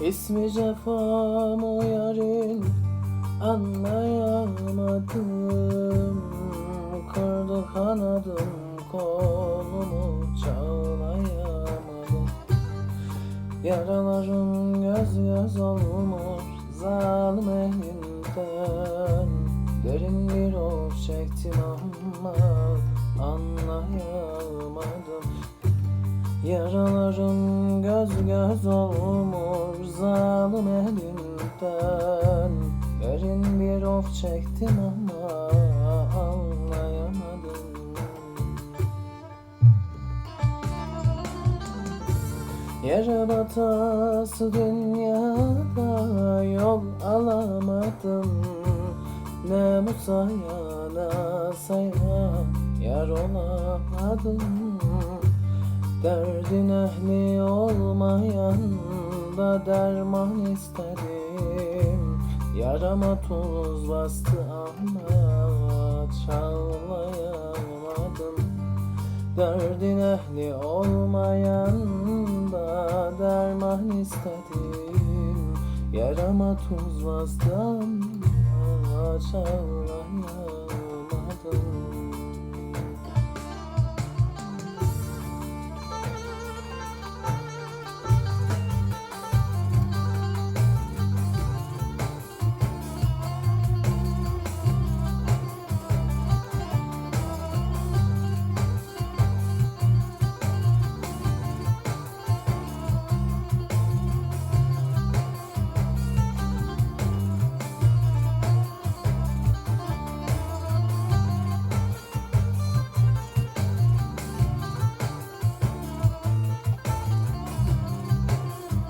İsmi cefam o yarın anlayamadım. Kırdı kanadım kolumu çağlayamadım Yaralarım göz göz olmuş zalim elinden Derin bir of çektim ama anlayamadım. Yaralarım göz göz olmuş zalim elinden Derin bir of çektim ama anlayamadım. Yere batası dünyada yol alamadım. Ne Musa'ya ne Asa'ya yar olamadım. Derdin ehli olmayan da derman istedim Yarama tuz bastı ama çağlayamadım Derdin ehli olmayan da derman istedim. Yarama tuz bastı ama çağlayamadım